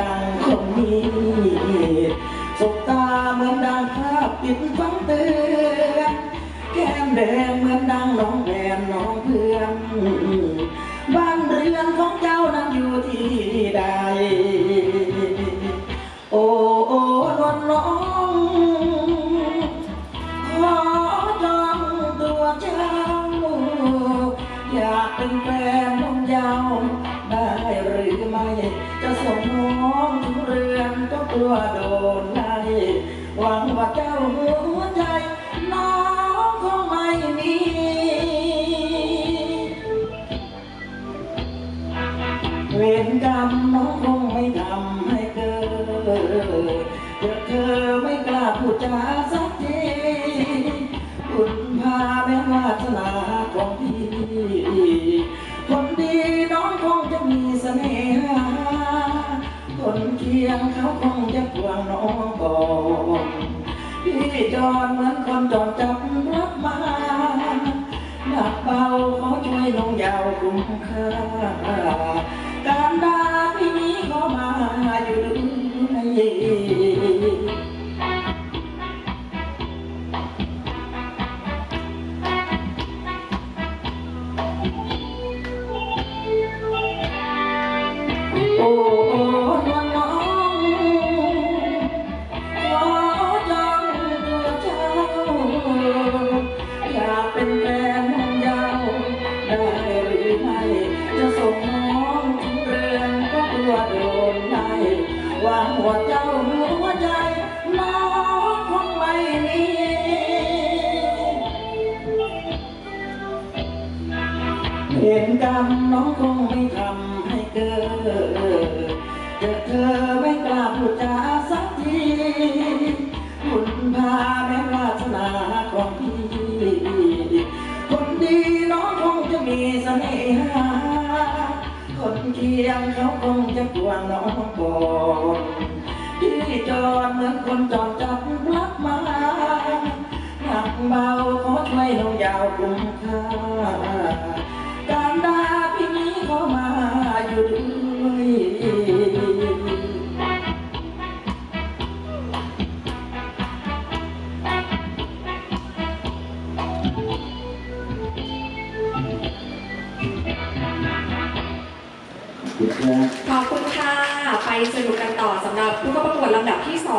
ดังคนนี้สบตาเหมือนดังภาพติดฟังเตือนแก้มแดงเหมือนดังน้องแฟนน้องเพื่อนบ้านเรือนของเจ้านั้นอยู่ที่ใด โอ้โอ้นวลน้องขอจองตัวเจ้า อยากเป็นแฟนน้องยา อนก็กลัวโดนไล่หวังว่าเจ้าหัวใจ น้องคงไม่มี เวรกรรมน้องคงไม่ทำให้เกิดเกิดเธอไม่กล้าพูดจาสักทีคุณพาแม้วาสนาของพี่คนดีน้องคงจะมีเสน่หาคนเคี ยงเขาคงจะควงน้องก่อนพี่จอนเหมือนคนจอนจับรับมาหนักเบาเขอช่วยลงยาวคุ้มค่าการดาพี่นี้ขอมาอยู่ด้วยโอ้ ได้หรือไม่จะส่งน้องถึงเรือนก็กลัวโดนไล่หวังว่าเจ้าหัวใจน้องคงไม่มีเห็นกรรมน้องคงไม่ทำให้เกิดเจอเธอไม่กล้าพูดจาสักทีคุณพาแม้วาสนาของพี่ มีเสน่หาคนเคียงเขาคงจะกวงน้องก่อนพี่จอดเหมือนคนจอดจับรักมาหนักเบาขอช่วยลงยาวคุ้มค่า ขอบคุณค่ะ ไปสนุกกันต่อสำหรับผู้เข้าประกวดลำดับที่สอง